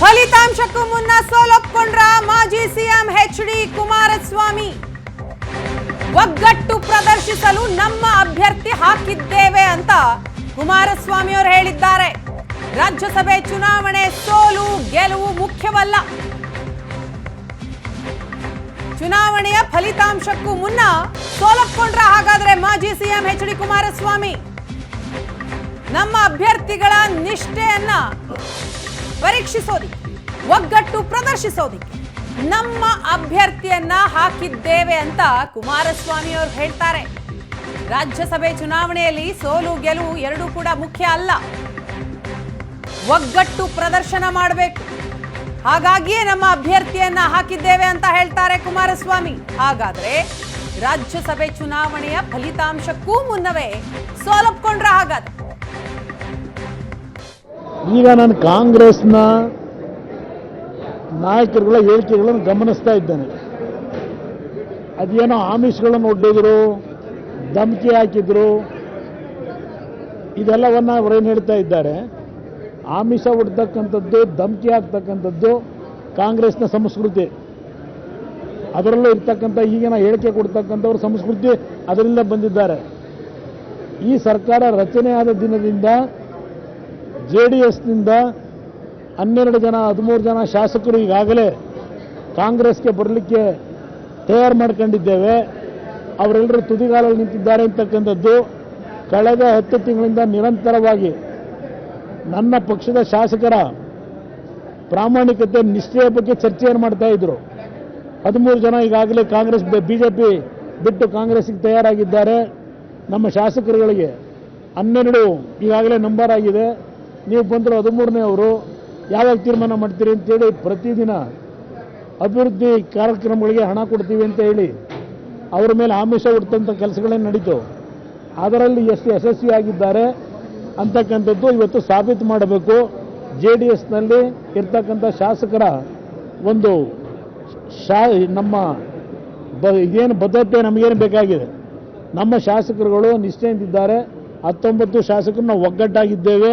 ಫಲಿತಾಂಶಕ್ಕೂ ಮುನ್ನ ಸೋಲೊಪ್ಕೊಂಡ್ರ ಮಾಜಿ CM H D Kumaraswamy. ಒಗ್ಗಟ್ಟು ಪ್ರದರ್ಶಿಸಲು ನಮ್ಮ ಅಭ್ಯರ್ಥಿ ಹಾಕಿದ್ದೇವೆ ಅಂತ ಕುಮಾರಸ್ವಾಮಿ ಅವರು ಹೇಳಿದ್ದಾರೆ. ರಾಜ್ಯಸಭೆ ಚುನಾವಣೆ ಸೋಲು ಗೆಲುವು ಮುಖ್ಯವಲ್ಲ. ಚುನಾವಣೆಯ ಫಲಿತಾಂಶಕ್ಕೂ ಮುನ್ನ ಸೋಲೊಪ್ಕೊಂಡ್ರ ಹಾಗಾದ್ರೆ ಮಾಜಿ ಸಿಎಂ ಎಚ್ ಡಿ ಕುಮಾರಸ್ವಾಮಿ. ನಮ್ಮ ಅಭ್ಯರ್ಥಿಗಳ ನಿಷ್ಠೆಯನ್ನ ಪರೀಕ್ಷಿಸೋದಿಕ್ಕೆ, ಒಗ್ಗಟ್ಟು ಪ್ರದರ್ಶಿಸೋದಿಕ್ಕೆ ನಮ್ಮ ಅಭ್ಯರ್ಥಿಯನ್ನ ಹಾಕಿದ್ದೇವೆ ಅಂತ ಕುಮಾರಸ್ವಾಮಿ ಅವರು ಹೇಳ್ತಾರೆ. ರಾಜ್ಯಸಭೆ ಚುನಾವಣೆಯಲ್ಲಿ ಸೋಲು ಗೆಲುವು ಎರಡೂ ಕೂಡ ಮುಖ್ಯ ಅಲ್ಲ. ಒಗ್ಗಟ್ಟು ಪ್ರದರ್ಶನ ಮಾಡಬೇಕು. ಹಾಗಾಗಿಯೇ ನಮ್ಮ ಅಭ್ಯರ್ಥಿಯನ್ನ ಹಾಕಿದ್ದೇವೆ ಅಂತ ಹೇಳ್ತಾರೆ ಕುಮಾರಸ್ವಾಮಿ. ಹಾಗಾದ್ರೆ ರಾಜ್ಯಸಭೆ ಚುನಾವಣೆಯ ಫಲಿತಾಂಶಕ್ಕೂ ಮುನ್ನವೇ ಸೋಲಪ್ಕೊಂಡ್ರ ಹಾಗಾದ್ರೆ ಈಗ ನಾನು ಕಾಂಗ್ರೆಸ್ನ ನಾಯಕರುಗಳ ಹೇಳಿಕೆಗಳನ್ನು ಗಮನಿಸ್ತಾ ಇದ್ದೇನೆ. ಅದೇನೋ ಆಮಿಷಗಳನ್ನು ಒಡ್ಡಿದ್ರು, ಧಮಕಿ ಹಾಕಿದ್ರು, ಇದೆಲ್ಲವನ್ನ ಅವರೇನು ಹೇಳ್ತಾ ಇದ್ದಾರೆ? ಆಮಿಷ ಒಡ್ತಕ್ಕಂಥದ್ದು, ಧಮಕಿ ಹಾಕ್ತಕ್ಕಂಥದ್ದು ಕಾಂಗ್ರೆಸ್ನ ಸಂಸ್ಕೃತಿ. ಅದರಲ್ಲೂ ಇರ್ತಕ್ಕಂಥ ಈಗಿನ ಹೇಳಿಕೆ ಕೊಡ್ತಕ್ಕಂಥವ್ರ ಸಂಸ್ಕೃತಿ ಅದರಿಂದ ಬಂದಿದ್ದಾರೆ. ಈ ಸರ್ಕಾರ ರಚನೆಯಾದ ದಿನದಿಂದ ಜೆ ಡಿ ಎಸ್ನಿಂದ ಹನ್ನೆರಡು ಜನ, ಹದಿಮೂರು ಜನ ಶಾಸಕರು ಈಗಾಗಲೇ ಕಾಂಗ್ರೆಸ್ಗೆ ಬರಲಿಕ್ಕೆ ತಯಾರು ಮಾಡ್ಕೊಂಡಿದ್ದೇವೆ. ಅವರೆಲ್ಲರೂ ತುದಿಗಾಲಲ್ಲಿ ನಿಂತಿದ್ದಾರೆ ಅಂತಕ್ಕಂಥದ್ದು ಕಳೆದ ಹತ್ತು ತಿಂಗಳಿಂದ ನಿರಂತರವಾಗಿ ನನ್ನ ಪಕ್ಷದ ಶಾಸಕರ ಪ್ರಾಮಾಣಿಕತೆ, ನಿಷ್ಠೆಯ ಬಗ್ಗೆ ಚರ್ಚೆಯನ್ನು ಮಾಡ್ತಾ ಇದ್ರು. ಹದಿಮೂರು ಜನ ಈಗಾಗಲೇ ಕಾಂಗ್ರೆಸ್ ಬಿಜೆಪಿ ಬಿಟ್ಟು ಕಾಂಗ್ರೆಸ್ಗೆ ತಯಾರಾಗಿದ್ದಾರೆ. ನಮ್ಮ ಶಾಸಕರುಗಳಿಗೆ ಹನ್ನೆರಡು ಈಗಾಗಲೇ ನಂಬರ್ ಆಗಿದೆ. ನೀವು ಬಂದರು ಹದಿಮೂರನೇ ಅವರು ಯಾವಾಗ ತೀರ್ಮಾನ ಮಾಡ್ತೀರಿ ಅಂತೇಳಿ ಪ್ರತಿದಿನ ಅಭಿವೃದ್ಧಿ ಕಾರ್ಯಕ್ರಮಗಳಿಗೆ ಹಣ ಕೊಡ್ತೀವಿ ಅಂತ ಹೇಳಿ ಅವರ ಮೇಲೆ ಆಮಿಷ ಹುಡ್ತಂಥ ಕೆಲಸಗಳೇ ನಡೀತು. ಅದರಲ್ಲಿ ಎಷ್ಟು ಯಶಸ್ವಿಯಾಗಿದ್ದಾರೆ ಅಂತಕ್ಕಂಥದ್ದು ಇವತ್ತು ಸಾಬೀತು ಮಾಡಬೇಕು. ಜೆ ಡಿ ಎಸ್ನಲ್ಲಿ ಇರ್ತಕ್ಕಂಥ ಶಾಸಕರ ಒಂದು ಶಾ ನಮ್ಮ ಬ ಇದೇನು ಬದ್ಧತೆ ನಮಗೇನು ಬೇಕಾಗಿದೆ? ನಮ್ಮ ಶಾಸಕರುಗಳು ನಿಷ್ಠೆಯಿಂದಿದ್ದಾರೆ. ಹತ್ತೊಂಬತ್ತು ಶಾಸಕರು ನಾವು ಒಗ್ಗಟ್ಟಾಗಿದ್ದೇವೆ.